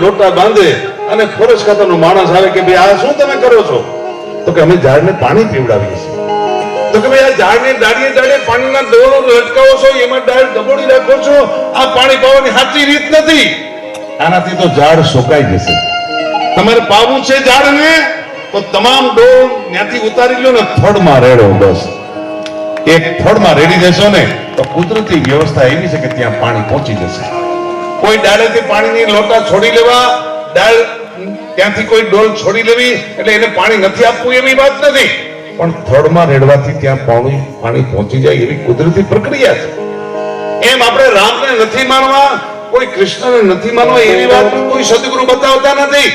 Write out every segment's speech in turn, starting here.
લોટા બાંધે અને ફોરેસ્ટ ખાતાનો માણસ આવે કે ભાઈ, આ શું તમે કરો છો? તો કે અમે ઝાડને પાણી પીવડાવીએ છીએ. તો કે ભાઈ, આ ઝાડને ડાળીએ ડાળીએ પાણીના દોરો લટકાવો છો, એમાં ડાળ દબોડી રાખો છો. આ પાણી પાવાની સાચી રીત નથી. આનાથી તો ઝાડ સુકાઈ જશે. તમારે પાવું છે ઝાડને? તો તમામ ડોળ ત્યાંથી ઉતારી લો ને થડમાં રેડો બસ. એક થડમાં રેડી દેશો ને, તો કુદરતી વ્યવસ્થા એવી છે કે ત્યાં પાણી પહોંચી જશે. કોઈ ડાળેથી પાણીની લોટા છોડી લેવા, ડાળ ત્યાંથી કોઈ ડોલ છોડી લેવી, એટલે એને પાણી નથી આપવું એવી વાત નથી. પણ થડમાં રેડવાથી ત્યાં પાણી પાણી પહોંચી જાય એવી કુદરતી પ્રક્રિયા છે. એમ આપણે રામને નથી માનવા, કોઈ કૃષ્ણને નથી માનવા એવી વાત કોઈ સદગુરુ બતાવતા નથી.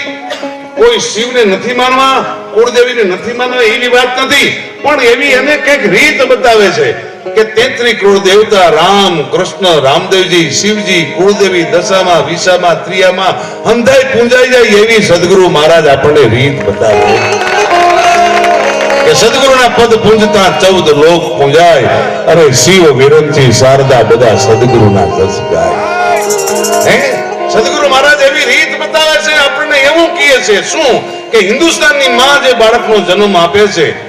કોઈ શિવને નથી માનવા, કુળદેવીને નથી માનવા એવી વાત નથી. પણ એવી એને કંઈક રીત બતાવે છે. કે તેત્રી કુળ દેવતા રામ, કૃષ્ણ, રામદેવજી, શિવજી, કુળદેવી, દશામાં, વિશામાં, ત્રિયામાં હંધાઈ પૂંજાઈ જાય એવી સદગુરુ મહારાજ આપણને રીત બતાવે સદગુરુના પદ પૂંજતા ચૌદ લોક પૂંજાય. અરે શિવ વિરંચી શારદા બધા સદગુરુના જસ ગાય હે? સદગુરુ મહારાજ એવી રીત બતાવે છે, આપણને એવું કહે છે, શું? કે હિન્દુસ્તાનની માં જે બાળકનો જન્મ આપે છે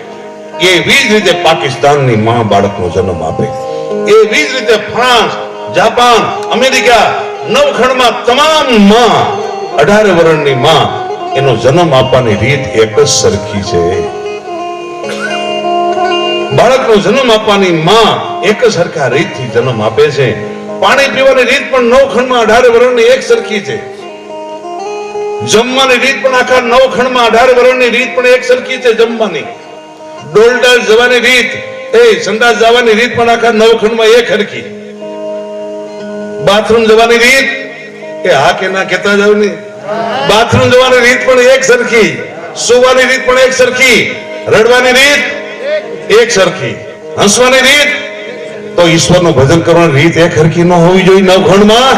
એવી જ રીતે પાકિસ્તાનની મા બાળકનો જન્મ આપે. એવી જ રીતે ફ્રાન્સ જાપાન, અમેરિકા, નવખંડમાં તમામમાં, અઢાર વર્ષની માં, એનો જન્મ આપવાની રીત એક જ સરખી છે. બાળકનો જન્મ આપવાની માં એક જ સરખા રીતથી જન્મ આપે છે. પાણી પીવાની રીત પણ નવ ખંડમાં અઢાર વર્ષની એક સરખી છે. જમવાની રીત પણ આખા નવ ખંડમાં અઢાર વર્ષની રીત પણ એક સરખી છે જમવાની. ડોલડાલ જવાની રીત, એ સંડાસ જવાની રીત પણ આખા નવ ખંડમાં એક હરખી. બાથરૂમ જવાની રીત, એ હા કે ના કેતા જાવ નહીં બાથરૂમ જવાની રીત પણ એક સરખી, સુવાની રીત પણ એક સરખી, રડવાની રીત એક સરખી. હસવાની રીત, તો ઈશ્વરનું ભજન કરવાની રીત એક હરખી ન હોવી જોઈએ નવખંડમાં.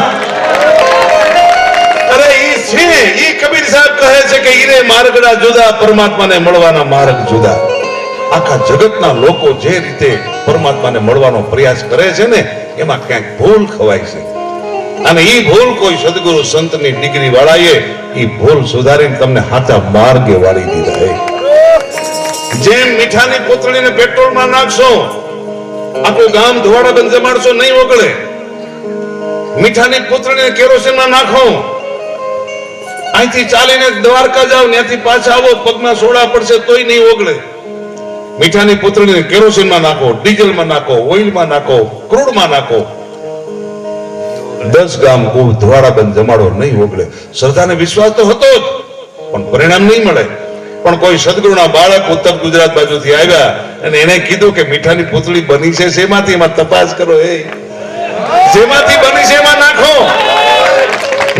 અરે ઈ છે, ઈ કબીર સાહેબ કહે છે કે ઈરે માર્ગડા જુદા, પરમાત્માને મળવાના માર્ગ જુદા. આખા જગતના લોકો જે રીતે પરમાત્માને મળવાનો પ્રયાસ કરે છે ને, એમાં ક્યાંક ભૂલ ખવાય છે. અને એ ભૂલ કોઈ સદગુરુ સંતની ડિગ્રી વાળાએ ઈ ભૂલ સુધારીને તમને હાથા માર્ગે વાળી દીધા હે જેમ મીઠાની પોતળીને પેટ્રોલમાં નાખશો, આખું ગામ ધોવાડા બંધ જમાડશો, નહીં ઓગળે. મીઠાની પૂતળીને કેરોસીનમાં નાખો. અહીંથી ચાલીને દ્વારકા જાવ ત્યાંથી પાછા આવો, પગમાં સોડા પડશે, તોય નહીં ઓગળે. મીઠાની પુત્રીને કેરોસીનમાં નાખો, ડીઝલમાં નાખો, ઓઇલમાં નાખો, ક્રૂડમાં નાખો. દસ ગામ ખૂબ ધોવાડા બંધ જમાડો નહીં ઓગળે. શ્રદ્ધાને વિશ્વાસ તો હતો જ, પણ પરિણામ નહીં મળે. પણ કોઈ સદગુરુના બાળક ઉત્તર ગુજરાત બાજુથી આવ્યા અને એને કીધું કે મીઠાની પૂતળી બની છે, શેમાંથી? એમાં તપાસ કરો, એ. નાખો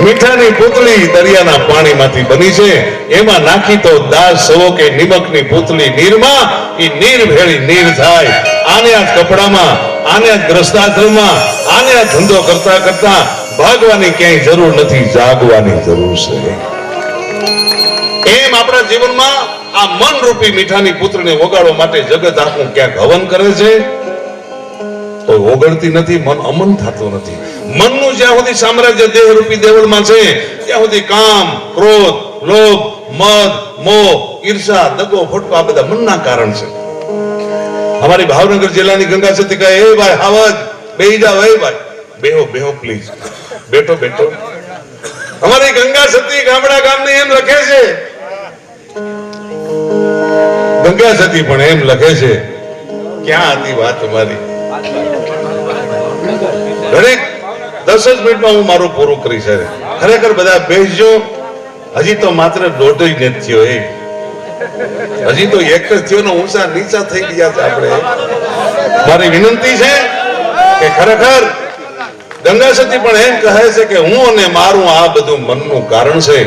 મીઠાની પૂતળી દરિયાના પાણીમાંથી બની છે. એમાં નાખી તો દાસ સવો કે નિમકની પૂતળી નીરમાં એ નીર ભેળી નીર થાય. આને આ કપડામાં, આને આ ગ્રસ્તાશ્રમમાં, આને આ ધંધો કરતા કરતા ભાગવાની ક્યાંય જરૂર નથી, જાગવાની જરૂર છે. એમ આપણા જીવનમાં આ મન રૂપી મીઠાની પુત્રને ઓગાળવા માટે જગત આખું ક્યાંક હવન કરે છે? તો ઓગળતી નથી, મન અમન થતું નથી. મનનું જ્યાં સુધી સામ્રાજ્ય દેહ રૂપી દેવળમાં છે, ત્યાં સુધી કામ, ક્રોધ, લોભ, મદ, મોહ, ઈર્ષા, દગો, ફટકો, આ બધા છે. અમારી ભાવનગર જિલ્લાની ગંગા સતી કહે, એ ભાઈ હાવજ બેહી જાવ ભાઈ. બેહો બેહો પ્લીઝ બેઠો બેઠો. અમારી ગંગા સતી ગામડા ગામની એમ લખે છે. ગંગા સતી પણ એમ લખે છે. ક્યાં હતી વાત તમારી ઘડીક દસ જ મિનિટમાં હું મારું પૂરું કરીશ ખરેખર બધા બેસજો હજી તો માત્ર દોઢ જ નથી થયો એ. હજી તો એક જ થયો ને ઊંચા નીચા થઈ ગયા છે આપણે. મારી વિનંતી છે કે ખરેખર ગંગા સતી પણ એમ કહે છે કે હું અને મારું આ બધું મનનું કારણ છે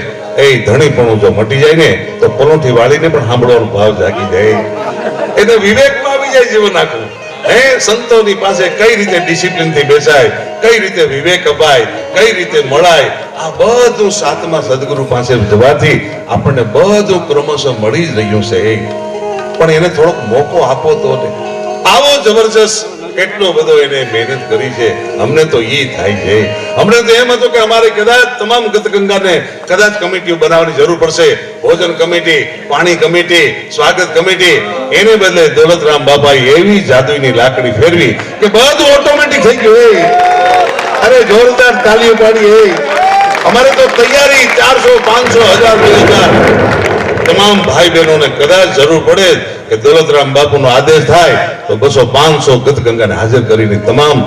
એ ધણીપણું જો મટી જાય ને, તો પલોઠી વાળીને પણ સાંભળવાનો ભાવ જાગી જાય. એને વિવેકમાં આવી જાય જીવન આખું. હે સંતોની પાસે કઈ રીતે ડિસિપ્લિનથી બેસાય, કઈ રીતે વિવેક અપાય, કઈ રીતે મળાય, આ બધું સાતમા સદગુરુ પાસે જવાથી આપણને બધું ક્રમશઃ મળી જ રહ્યું છે. પણ એને થોડોક મોકો આપો તો આવો જબરજસ્ત કેટલો બધો એને મહેનત કરી છે. અમને તો એ થાય છે. અમને તો એમ હતું કે અમારે કદાચ તમામ ગતગંગાને કદાચ કમિટીઓ બનાવવાની જરૂર પડશે. ભોજન કમિટી, પાણી કમિટી, સ્વાગત કમિટી. એને બદલે દોલતરામ બાપાએ એવી જાદુની લાકડી ફેરવી કે બધું ઓટોમેટિક થઈ ગયું અરે જોરદાર તાલીઓ પાડી અમારે તો તૈયારી ચારસો, પાંચસો હજાર બે હજાર તમામ ભાઈ બહેનોને કદાચ જરૂર પડે કે દોલતરામ બાપુનો આદેશ થાય, તો બસો પાંચસો ગતગંગાને હાજર કરીને તમામ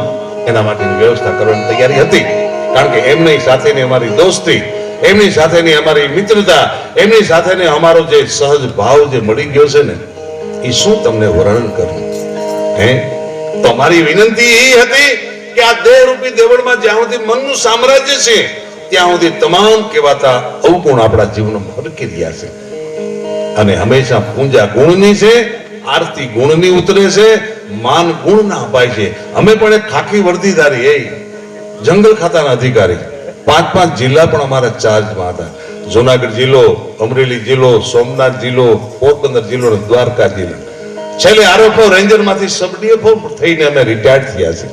એના માટેની વ્યવસ્થા કરવાની તૈયારી હતી. કારણ કે એમની સાથેની અમારી દોસ્તી, એમની સાથેની અમારી મિત્રતા, એમની સાથેની અમારો જે સહજ ભાવ જે મળી ગયો છે ને એ શું તમને વર્ણન કરું? હે? તો અમારી વિનંતી એ હતી કે આ દેહ રૂપી દેવળમાં જ્યાં સુધી મનનું સામ્રાજ્ય છે, ત્યાં સુધી તમામ કહેવાતા અવગુણ આપણા જીવનમાં ફરકી રહ્યા છે. અને હંમેશા પૂજા ગુણની છે, આરતી ગુણની ઉતરે છે, માન ગુણના અપાય છે. અમે પણ એક ખાખી વર્દીધારી, એ જંગલ ખાતાના અધિકારી. પાંચ પાંચ જિલ્લા પણ અમારા ચાર્જમાં હતા. જુનાગઢ જિલ્લો, અમરેલી જિલ્લો, સોમનાથ જિલ્લો, પોરબંદર જિલ્લો અને દ્વારકા જિલ્લો. છેલ્લે આરોપો રેન્જરમાંથી સબ ડીએફઓ થઈને અમે રિટાયર્ડ થયા છે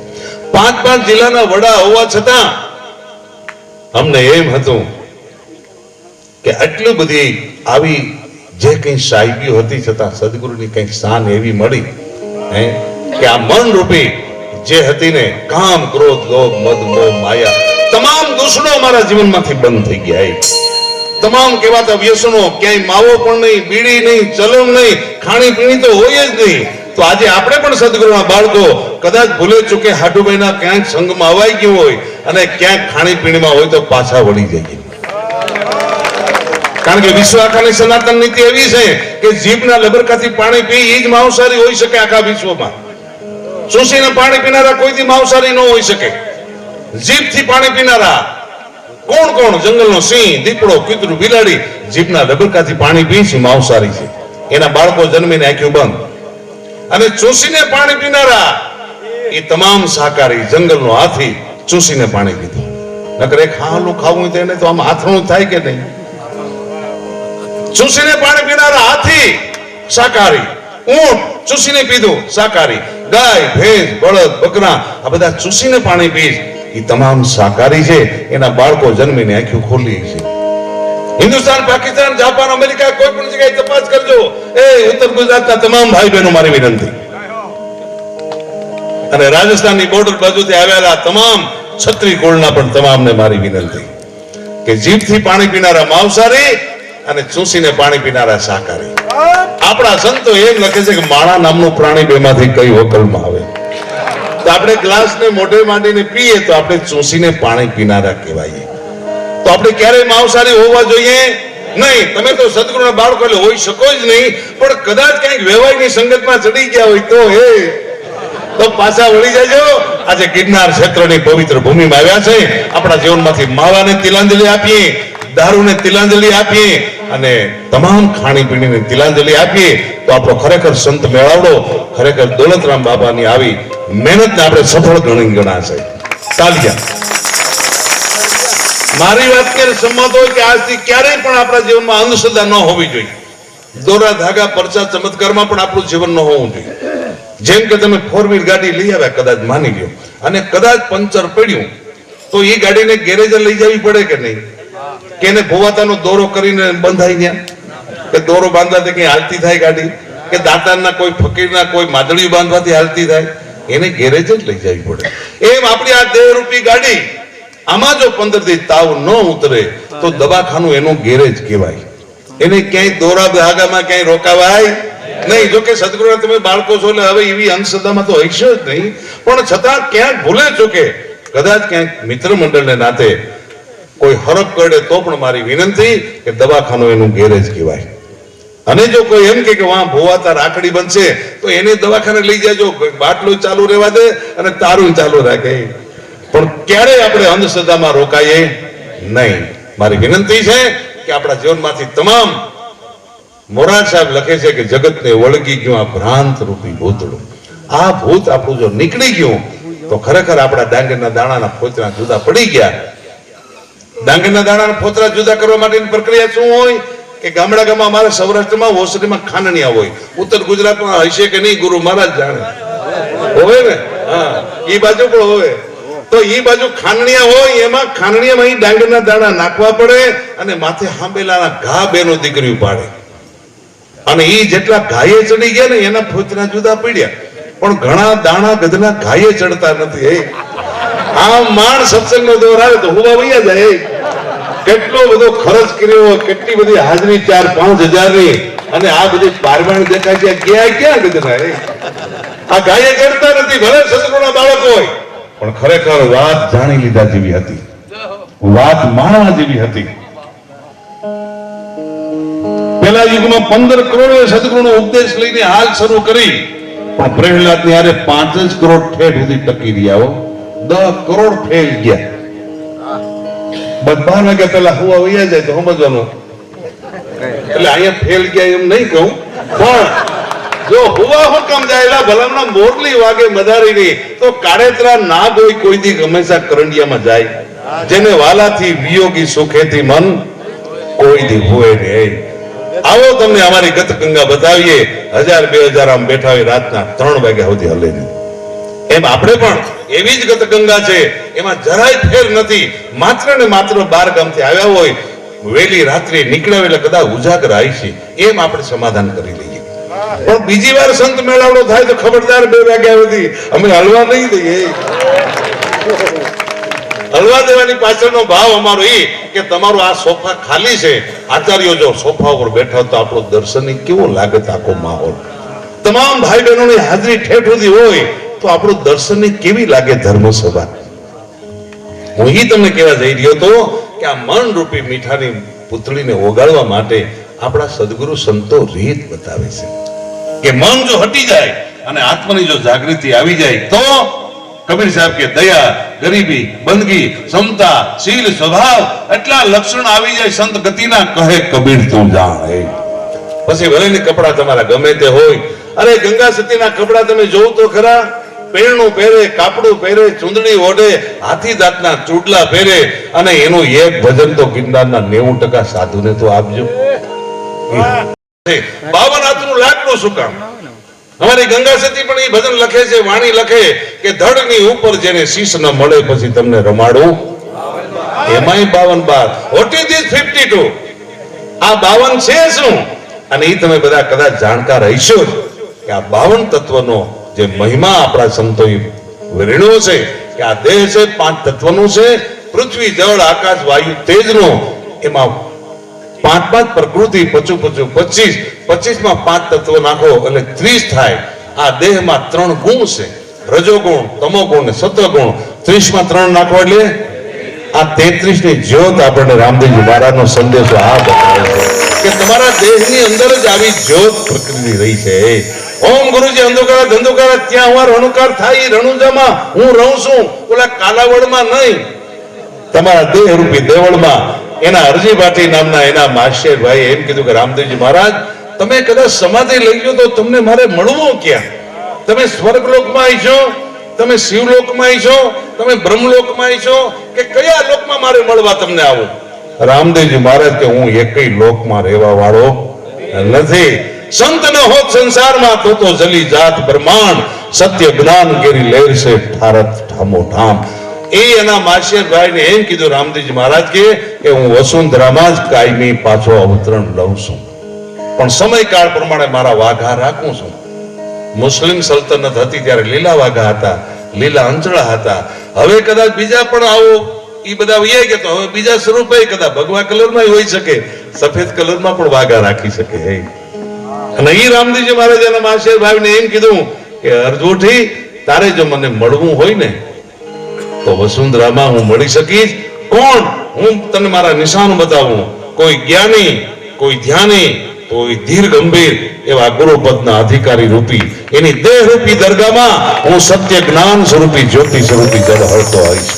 પાંચ પાંચ જિલ્લાના વડા હોવા છતાં અમને એમ હતું કે આટલી બધી આવી જે કંઈ સાહેબીઓ હતી છતાં સદગુરુની કંઈક શાન એવી મળી, હે? કે આ મન રૂપી જે હતી ને, કામ, ક્રોધ, લોભ, મદ, મોહ, માયા, તમામ દુષ્ણો મારા જીવનમાંથી બંધ થઈ ગયા તમામ કહેવાતા વ્યસનો, ક્યાંય માવો પણ નહીં, બીડી નહીં, ચલણ નહીં, ખાણી પીણી તો હોય જ નહીં. તો આજે આપણે પણ સદગુરુના બાળકો કદાચ ભૂલે ચૂકે હાટુભાઈના ક્યાંક સંગમાં અવાઈ ગયું હોય અને ક્યાંક ખાણી પીણીમાં હોય તો પાછા વળી જઈએ. કારણ કે વિશ્વ આખાની સનાતન નીતિ એવી છે કે જીભના લબરકાથી પાણી પી એ જ માંસાહારી હોઈ શકે આખા વિશ્વમાં. ચૂસીને પાણી પીનારા કોઈથી માંસાહારી ન હોઈ શકે? જીભથી પાણી પીનારા કોણ કોણ? જંગલનો સિંહ, દીપડો, કૂતરું, બિલાડી જીભના લબરકાથી પાણી પી છે માંસાહારી છે. એના બાળકો જન્મીને આંખ્યું બંધ. અને ચૂસીને પાણી પીનારા એ તમામ શાકાહારી જંગલનો હાથી ચૂસીને પાણી પીધું. નકર એક હાલું ખાવું તો તો આમ હાથણું થાય કે નહીં? ચૂસીને પાણી પીનારા હાથી, શાકાહારી. ઊંટ ચૂસીને પીધું, શાકાહારી. ગાય, ભેંસ, બળદ, બકરા, આ બધા ચૂસીને પાણી પી. એ તમામ શાકાહારી છે. એના બાળકો જન્મીને આંખો ખોલી છે હિન્દુસ્તાન, પાકિસ્તાન, જાપાન, અમેરિકા, કોઈ પણ જગ્યાએ તપાસ કરજો. એ ઉત્તર ગુજરાતના તમામ ભાઈ બહેનો મારી વિનંતી. અને રાજસ્થાનની બોર્ડર બાજુથી આવેલા તમામ છત્રી કુળના પણ તમામને મારી વિનંતી. કે જીભથી પાણી પીનારા માંસાહારી અને ચૂસીને પાણી પીનારા શાકાહારી. આપણા સંતો એમ લખે છે કે માણા નામનું પ્રાણી બેમાંથી કઈ વકલમાં આવે. તો આપણે ગ્લાસને મોઢે માંડીને પીએ તો આપણે ચૂસીને પાણી પીનારા કહેવાય તો આપણે ક્યારેય માંસાહારી હોવા જોઈએ? નહીં. તમે તો સદગુરુના બાળકો એટલે હોઈ શકો જ નહીં, પણ કદાચ કંઈક વેવાઈની સંગતમાં ચડી ગયા હોય તો હે. તો પાછા વળી જાજો. આજે ગિરનાર ક્ષેત્રની પવિત્ર ભૂમિમાં આવ્યા છે. આપણા જીવનમાંથી માવાને તિલાંજલિ આપીએ. દારૂને તિલાંજલિ આપીએ અને તમામ ખાણીપીણીને તિલાંજલિ આપીએ, તો આપણો ખરેખર સંત મેળાવડો, ખરેખર દોલતરામ બાબાની આવી મહેનતને આપણે સફળ ગણી ગણાશે. તાલિયા મારી વાત કે સંમત હોય કે આજથી ક્યારેય પણ આપણા જીવનમાં અંધશ્રદ્ધા ન હોવી જોઈએ. દોરા ધાગા પરચા ચમત્કારમાં પણ આપણું જીવન ન હોવું જોઈએ. જેમ કે તમે ફોર વ્હીલ ગાડી લઈ આવ્યા, કદાચ માની લ્યો. અને કદાચ પંચર પડ્યું, તો એ ગાડીને ગેરેજે લઈ જવી પડે કે નહીં? કે એને ભોવાતાનો દોરો કરીને બંધાઈ ગયા કે દોરો બાંધવાથી કઈ હાલતી થાય ગાડી? કે દાંતાના કોઈ ફકીરના કોઈ માદળી બાંધવાથી હાલતી થાય? એને ગેરેજ જ લઈ જવી પડે. એમ આપણી આ દેહરૂપી ગાડી, આમાં જો પંદરથી તાવ ન ઉતરે, તો દવાખાનું એનું ગેરેજ કહેવાય. એને ક્યાંય દોરા ધાગામાં ક્યાંય રોકાવાય નહીં. જોકે સદગુરુના તમે બાળકો છો એટલે હવે એવી અંધશ્રદ્ધામાં તો હશો જ નહીં. પણ છતાં ક્યાંક ભૂલે છો કે કદાચ ક્યાંક મિત્ર મંડળને નાતે કોઈ હરક કરડે તો પણ મારી વિનંતી કે દવાખાનું એનું ગેરેજ કહેવાય. અને જો કોઈ એમ કે વાં ભોવાતા રાખડી બનશે, તો એને દવાખાને લઈ જાજો. બાટલો ચાલુ રહેવા દે અને તારું ચાલુ રાખે. પણ ક્યારેય આપણે અંધશ્રદ્ધામાં રોકાઈએ? નહીં. મારી વિનંતી છે કે આપણા જીવનમાંથી તમામ મોરાર સાહેબ લખે છે કે જગતને વળગી ગયું આ ભ્રાંત રૂપી ભૂતળું. આ ભૂત આપણું જો નીકળી ગયું, તો ખરેખર આપણા ડાંગરના દાણાના ફોતરા જુદા પડી ગયા. ડાંગરના દાણાના ફોતરા જુદા કરવા માટેની પ્રક્રિયા શું હોય? કે ગામડા ગામમાં અમારા સૌરાષ્ટ્રમાં ઓસરીમાં ખાંડણિયા હોય. ઉત્તર ગુજરાતમાં હશે કે નહીં, ગુરુ મહારાજ જાણે. હોય ને? હા. એ બાજુ પણ હોય તો એ બાજુ ખાનણિયા હોય, એમાં ખાંડણીયામાં ઈ ડાંગરના દાણા નાખવા પડે અને માથે હાંબેલાના ઘા બેનો દીકરી પાડે. અને એ જેટલા ઘાયે ચડી ગયા ને, એના ફોતરા જુદા પડ્યા. પણ ઘણા દાણા ગધના ઘાયે ચડતા નથી આમ માણ સત્સંગનો દોર આવે તો હુવા વૈયા જાય, હે. કેટલો બધો ખર્ચ કર્યો, કેટલી બધી હાજરી ચાર પાંચ હજારની, અને આ બધી પારવાણ દેખાય છે ગયા ક્યાં ગધના આ ગાયે કરતા નથી, ભલે સત્સંગના બાળક હોય, પણ ખરેખર વાત જાણી લીધા જેવી હતી. વાત માણવા જેવી હતી. પેલા યુગમાં પંદર કરોડ સદગુણો ઉપદેશ લઈને હાલ શરૂ કરી, પણ પ્રહલાદની હારે પાંચ જ કરોડ ઠેઠ સુધી ટકી રહ્યા દસ કરોડ ફેલ ગયા. બધા વાગ્યા પેલા હુવા વૈયા જાય તો સમજવાનું. એટલે અહીંયા ફેલ ગયા એમ નહીં કહું. પણ જો હુવા હુકમ જાય એલા ભલામણા મોરલી વાગે મદારીની, તો કાળેતરા ના ગોઈ કોઈ દી હંમેશા કરંડિયામાં જાય. જેને વાલાથી વિયોગી સુખેથી મન કોઈ દી હોય નહીં. આવો તમને અમારી ગત ગંગા બતાવીએ. હજાર બે હજાર આમ બેઠા હોય રાતના ત્રણ વાગ્યા સુધી હલે નહીં. એમ આપણે પણ એવી જ ગત ગંગા છે, એમાં જરાય ફેર નથી. માત્ર ને માત્ર બાર ગામથી આવ્યા હોય, વહેલી રાત્રે નીકળ્યા એટલે કદાચ ઉજાગર આવી છે એમ આપણે સમાધાન કરી લઈએ. પણ બીજી વાર સંત મેળાવડો થાય તો ખબરદાર બે વાગ્યા સુધી. અમે હલવા નહીં દઈએ. હલવા દેવાની પાછળનો ભાવ અમારો એ કે તમારો આ સોફા ખાલી છે. આચાર્યો જો સોફા ઉપર બેઠા તો આપણો દર્શન કેવો લાગત આખો માહોલ. તમામ ભાઈ બહેનોની હાજરી ઠેઠ સુધી હોય. તો આપણું દર્શનની કેવી લાગે ધર્મસભા? હું એ તમને કહેવા જઈ રહ્યો હતો કે આ મન રૂપી મીઠાની પુતળીને ઓગાળવા માટે આપણા સદગુરુ સંતો રીત બતાવે છે કે મન જો હટી જાય અને આત્માની જો જાગૃતિ આવી જાય તો કબીર સાહેબ કે દયા, ગરીબી, બંદગી, સમતા, શીલ, સ્વભાવ એટલા લક્ષણ આવી જાય સંત ગતિના કહે કબીર તું જાણે. પછી ભલે ને કપડા તમારા ગમે તે હોય, અરે ગંગા સતીના કપડા તમે જોવ તો ખરા પેરણું પહેરે કાપડું પહેરે ચૂંદડી ઓઢે હાથી દાંતના ચૂડલા પહેરે અને એનું એક ભજન તો ગિરનારના નેવું ટકા સાધુને તો આપજો. બાવન હાથનું લાકડું શું કામ? અમારી ગંગા સતી પણ એ ભજન લખે છે વાણી લખે કે ધડની ઉપર જેને શીશ ન મળે પછી તમને રમાડું. એમાંય બાવન બાર. વોટ ઇઝ ફિફ્ટી ટુ આ બાવન છે શું? અને એ તમે બધા કદાચ જાણકાર હશો જ કે આ બાવન તત્વનો જે મહિમા આપણા સંતોએ વર્ણ્યો છે કે આ દેહ છે, પાંચ તત્વનું છે, પૃથ્વી, જળ, આકાશ, વાયુ, તેજનો. એમાં પાંચ પાંચ પ્રકૃતિ, પચું પચું પચીસ. પચીસમાં પાંચ તત્વ નાખો એટલે ત્રીસ થાય. આ દેહમાં ત્રણ ગુણ છે. રજોગુણ, તમોગુણ ને સત્વગુણ. ત્રીસમાં ત્રણ નાખો એટલે? આ તેત્રીસની જ્યોત આપણને રામદેવજી મહારાજનો સંદેશો આ બતાવે છે. કે તમારા દેહની અંદર જ આવી જ્યોત પ્રકૃતિ રહી છે. ઓમ ગુરુજી અંધકાર, ધંધુકાર, ત્યાં હું રણુકાર થાય રણુજામાં હું રહું છું. ઓલા કાલાવડમાં નહીં. તમારા દેહ રૂપી દેવળમાં, એના અરજી ભાટી નામના એના માસ્ટરભાઈ એમ કીધું કે, રામદેવજી મહારાજ, તમે કદાચ સમાધિ લઈ ગયો તો તમને મારે મળવું ક્યાં? તમે સ્વર્ગલોકમાં આવી છો તમે શિવલોકમાં આવી છો તમે બ્રહ્મલોકમાં આવી છો કે કયા લોકમાં મારે મળવા તમને આવું? રામદેવજી મહારાજ કે હું એકય લોકમાં રહેવા વાળો નથી. સંત ન હોત સંસારમાં તો જલી જાત બ્રહ્માંડ સત્ય જ્ઞાન ગેરી લહેર છે ભારત ઠામો ઠામ એ એના માસિયરભાઈ ને એમ કીધું, રામદેવજી મહારાજ કે કે હું વસુંધરામાં જ કાયમી પાછો અવતરણ લઉં છું. પણ સમયકાળ પ્રમાણે મારા વાઘા રાખું છું. મુસ્લિમ સલ્તનત હતી ત્યારે લીલા વાઘા હતા, લીલા અંચળા હતા. હવે કદાચ બીજા પણ આવો બધા વૈયા ગયા તો હવે બીજા સ્વરૂપે કદા ભગવા કલરમાં હોઈ શકે. સફેદ કલરમાં પણ વાઘા રાખી શકે, હે. અને ઈ રામજીજી મહારાજ એના માસિયર ભાઈને એમ કીધું કે અર્જુઠી તારે જો મને મળવું હોય ને, તો વસુંધરામાં હું મળી શકીશ. કોણ? હું તને મારા નિશાન બતાવું. કોઈ જ્ઞાની, કોઈ ધ્યાની કોઈ ધીર ગંભીર એવા ગુરુપદના અધિકારી રૂપી. એની દેહ રૂપી દરગાહમાં હું સત્ય જ્ઞાન સ્વરૂપી જ્યોતિ સ્વરૂપી જળ હળતો આવીશ.